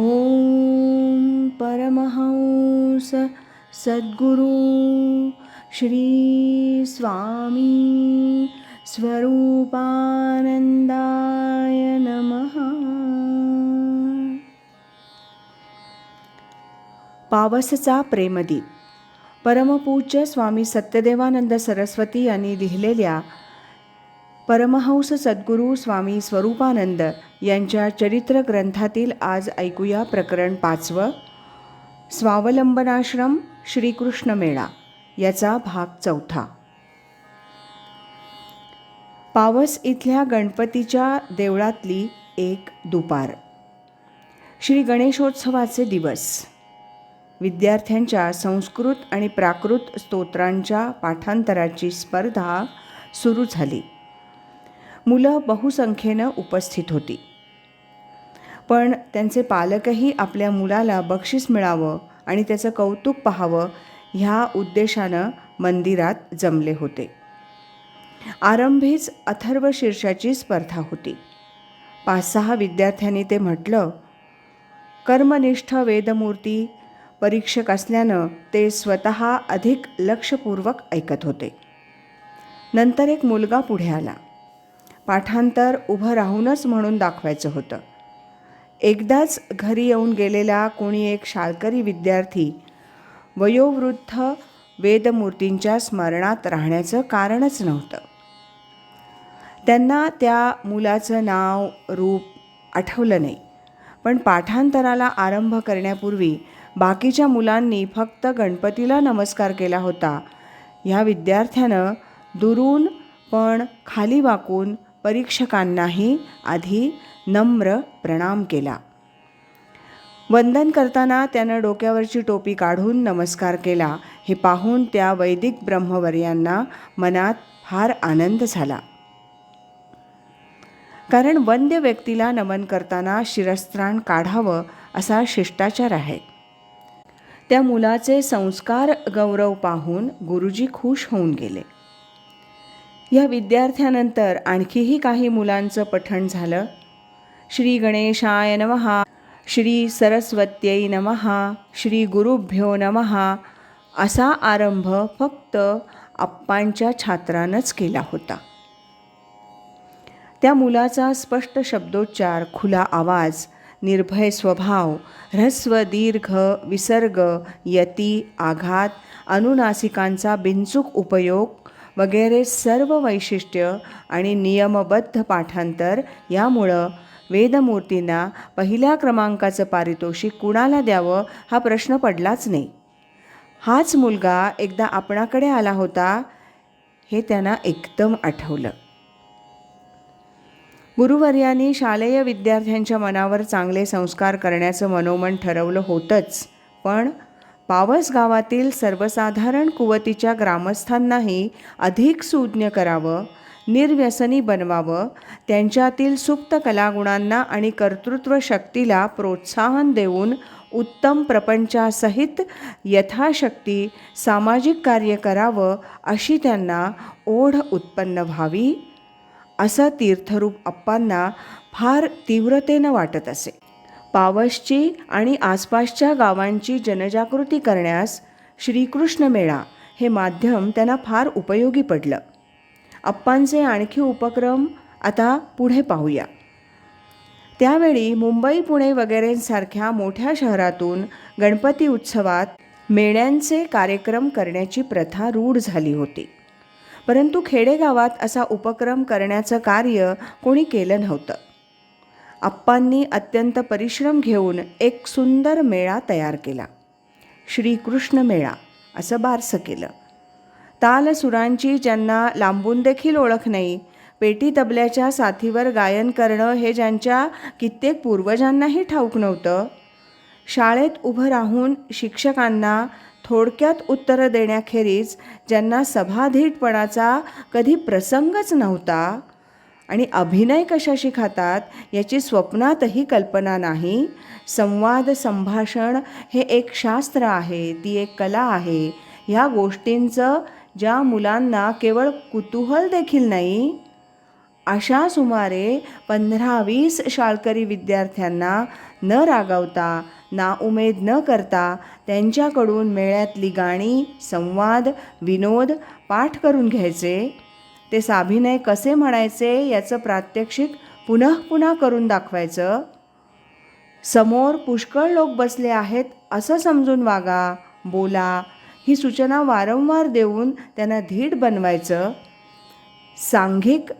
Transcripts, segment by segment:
ॐ परमहंस सद्गुरु श्री स्वामी स्वरूपानंदाय नमः। पावसचा प्रेमदीप. परमपूज्य स्वामी सत्यदेवानंद सरस्वती यांनी लिहिलेल्या परमहंस सद्गुरू स्वामी स्वरूपानंद यांच्या चरित्र ग्रंथातील आज ऐकूया प्रकरण पाचवं स्वावलंबनाश्रम श्रीकृष्ण मेळा याचा भाग चौथा. पावस इथल्या गणपतीच्या देवळातली एक दुपार. श्री गणेशोत्सवाचे दिवस. विद्यार्थ्यांच्या संस्कृत आणि प्राकृत स्तोत्रांच्या पाठांतराची स्पर्धा सुरू झाली. मुलं बहुसंख्येनं उपस्थित होती. पण त्यांचे पालकही आपल्या मुलाला बक्षीस मिळावं आणि त्याचं कौतुक पाहावं ह्या उद्देशानं मंदिरात जमले होते. आरंभीच अथर्व शीर्षाची स्पर्धा होती. पाच सहा विद्यार्थ्यांनी ते म्हटलं कर्मनिष्ठ वेदमूर्ती परीक्षक असल्यानं ते स्वतः अधिक लक्षपूर्वक ऐकत होते. नंतर एक मुलगा पुढे आला. पाठांतर उभं राहूनच म्हणून दाखवायचं होतं. एकदाच घरी येऊन गेलेला कोणी एक शाळकरी विद्यार्थी वयोवृद्ध वेदमूर्तींच्या स्मरणात राहण्याचं कारणच नव्हतं. त्यांना त्या मुलाचं नाव रूप आठवलं नाही. पण पाठांतराला आरंभ करण्यापूर्वी बाकीच्या मुलांनी फक्त गणपतीला नमस्कार केला होता. ह्या विद्यार्थ्यानं दुरून पण खाली वाकून परीक्षकांनाही आधी नम्र प्रणाम केला. वंदन करताना त्यानं डोक्यावरची टोपी काढून नमस्कार केला. हे पाहून त्या वैदिक ब्रह्मवर्यांना मनात फार आनंद झाला. कारण वंद्य व्यक्तीला नमन करताना शिरस्त्राण काढावं असा शिष्टाचार आहे. त्या मुलाचे संस्कार गौरव पाहून गुरुजी खुश होऊन गेले. या विद्यार्थ्यानंतर आणखीही काही मुलांचं पठण झालं. श्री गणेशाय नमहा श्री सरस्वत्यै नमहा श्री गुरुभ्यो नमहा असा आरंभ फक्त आप्पांच्या छात्रानंच केला होता. त्या मुलाचा स्पष्ट शब्दोच्चार खुला आवाज निर्भय स्वभाव ह्रस्व दीर्घ विसर्ग यती आघात अनुनासिकांचा बिनचूक उपयोग वगैरे सर्व वैशिष्ट्य आणि नियमबद्ध पाठांतर यामुळं वेदमूर्तींना पहिल्या क्रमांकाचं पारितोषिक कुणाला द्यावं हा प्रश्न पडलाच नाही. हाच मुलगा एकदा आपणाकडे आला होता हे त्यांना एकदम आठवलं. गुरुवर्यांनी शालेय विद्यार्थ्यांच्या मनावर चांगले संस्कार करण्याचं मनोमन ठरवलं होतंच पण पावस गावातील सर्वसाधारण कुवतीच्या ग्रामस्थांनाही अधिक सुज्ञ करावं निर्व्यसनी बनवावं त्यांच्यातील सुप्त कलागुणांना आणि कर्तृत्व शक्तीला प्रोत्साहन देऊन उत्तम प्रपंचासहित यथाशक्ती सामाजिक कार्य करावं अशी त्यांना ओढ उत्पन्न व्हावी. असं तीर्थरूप अप्पांना फार तीव्रतेनं वाटत असे. पावसची आणि आसपासच्या गावांची जनजागृती करण्यास श्रीकृष्ण मेळा हे माध्यम त्यांना फार उपयोगी पडलं. अप्पांचे आणखी उपक्रम आता पुढे पाहूया. त्यावेळी मुंबई पुणे वगैरेसारख्या मोठ्या शहरातून गणपती उत्सवात मेळ्यांचे कार्यक्रम करण्याची प्रथा रूढ झाली होती. परंतु खेडेगावात असा उपक्रम करण्याचं कार्य कोणी केलं नव्हतं. आप्पांनी अत्यंत परिश्रम घेऊन एक सुंदर मेळा तयार केला. श्रीकृष्ण मेळा असं बारसं केलं. तालसुरांची ज्यांना लांबून देखील ओळख नाही पेटी तबल्याच्या साथीवर गायन करणं हे ज्यांच्या कित्येक पूर्वजांनाही ठाऊक नव्हतं शाळेत उभं राहून शिक्षकांना थोडक्यात उत्तरं देण्याखेरीज ज्यांना सभाधीटपणाचा कधी प्रसंगच नव्हता आणि अभिनय कशा शिखातात याची स्वप्नातही कल्पना नाही. संवाद संभाषण हे एक शास्त्र आहे ती एक कला आहे. ह्या गोष्टींचं ज्या मुलांना केवळ कुतूहल देखील नाही अशा सुमारे पंधरा वीस शाळकरी विद्यार्थ्यांना न रागावता ना उमेद न करता त्यांच्याकडून मेळ्यातली गाणी संवाद विनोद पाठ करून घ्यायचे. ते साभिनय कसे म्हणायचे याचं प्रात्यक्षिक पुनः पुन्हा करून दाखवायचं. समोर पुष्कळ लोक बसले आहेत असं समजून वागा बोला. ही सूचना वारंवार देऊन त्यांना धीट बनवायचं. सांघिक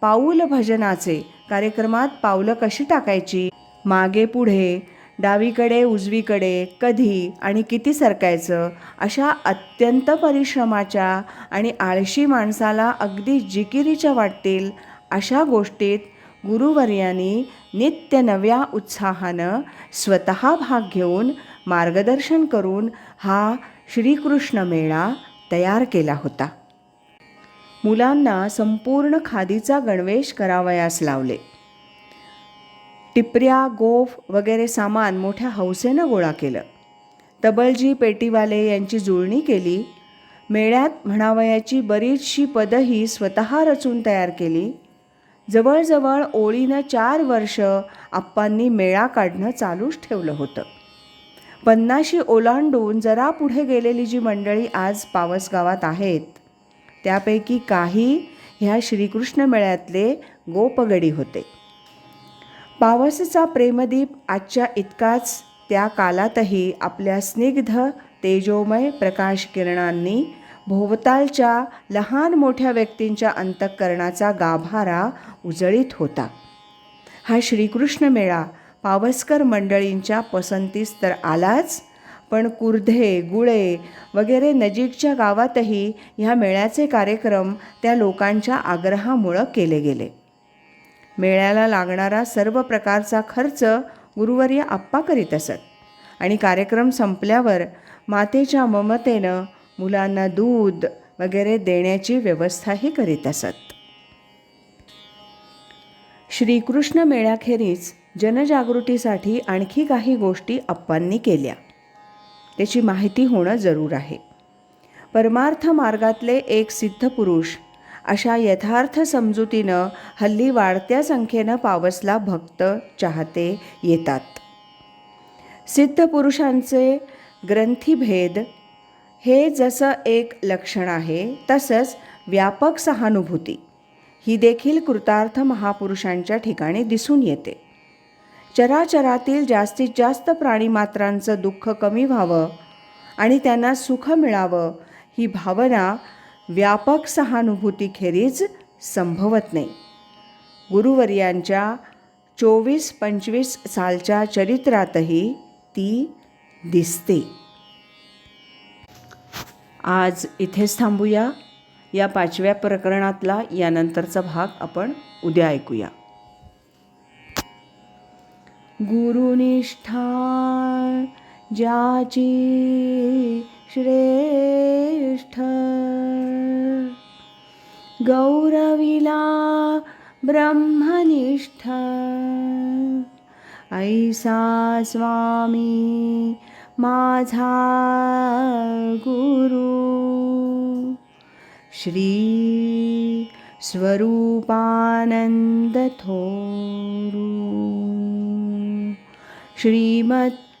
पाऊल भजनाचे कार्यक्रमात पावलं कशी टाकायची? मागे पुढे. डावीकडे उजवीकडे कधी आणि किती सरकायचं अशा अत्यंत परिश्रमाच्या आणि आळशी माणसाला अगदी जिकिरीच्या वाटतील अशा गोष्टीत गुरुवर्यांनी नित्य नव्या उत्साहानं स्वतः भाग घेऊन मार्गदर्शन करून हा श्रीकृष्ण मेळा तयार केला होता. मुलांना संपूर्ण खादीचा गणवेश करावयास लावले. टिपऱ्या गोफ वगैरे सामान मोठ्या हौसेनं गोळा केलं. तबलजी पेटीवाले यांची जुळणी केली. मेळ्यात म्हणावयाची बरीचशी पदंही स्वतः रचून तयार केली. जवळजवळ ओळीनं चार वर्ष आप्पांनी मेळा काढणं चालूच ठेवलं होतं. पन्नाशी ओलांडून जरा पुढे गेलेली जी मंडळी आज पावसगावात आहेत त्यापैकी काही ह्या श्रीकृष्ण मेळ्यातले गोपगडी होते. पावसचा प्रेमदीप आजच्या इतकाच त्या कालातही आपल्या स्निग्ध तेजोमय प्रकाश किरणांनी भोवतालच्या लहान मोठ्या व्यक्तींच्या अंतःकरणाचा गाभारा उजळीत होता. हा श्रीकृष्ण मेळा पावसकर मंडळींच्या पसंतीस तर आलाच पण कुर्धे गुळे वगैरे नजीकच्या गावातही ह्या मेळ्याचे कार्यक्रम त्या लोकांच्या आग्रहामुळं केले गेले. मेळ्याला लागणारा सर्व प्रकारचा खर्च गुरुवर्य आप्पा करीत असत. आणि कार्यक्रम संपल्यावर मातेच्या ममतेनं मुलांना दूध वगैरे देण्याची व्यवस्थाही करीत असत. श्रीकृष्ण मेळ्याखेरीज जनजागृतीसाठी आणखी काही गोष्टी अप्पांनी केल्या. त्याची माहिती होणं जरूर आहे. परमार्थ मार्गातले एक सिद्ध पुरुष अशा यथार्थ समजुतीनं हल्ली वाढत्या संख्येनं पावसला भक्त चाहते येतात. सिद्ध पुरुषांचे ग्रंथीभेद हे जसं एक लक्षण आहे तसंच व्यापक सहानुभूती. ही देखील कृतार्थ महापुरुषांच्या ठिकाणी दिसून येते. चराचरातील जास्तीत जास्त प्राणीमात्रांचं दुःख कमी व्हावं आणि त्यांना सुख मिळावं ही भावना व्यापक सहानुभूतीखेरीज संभवत नाही. गुरुवर्यांच्या चोवीस पंचवीस सालच्या चरित्रातही ती दिसते. आज इथेच थांबूया. या पाचव्या प्रकरणातला यानंतरचा भाग आपण उद्या ऐकूया. गुरुनिष्ठा ज्याची श्रेष्ठ गौरविला ब्रह्मनिष्ठ ऐसा स्वामी माझा गुरु। श्री स्वरूपानंद थोरू श्रीमत्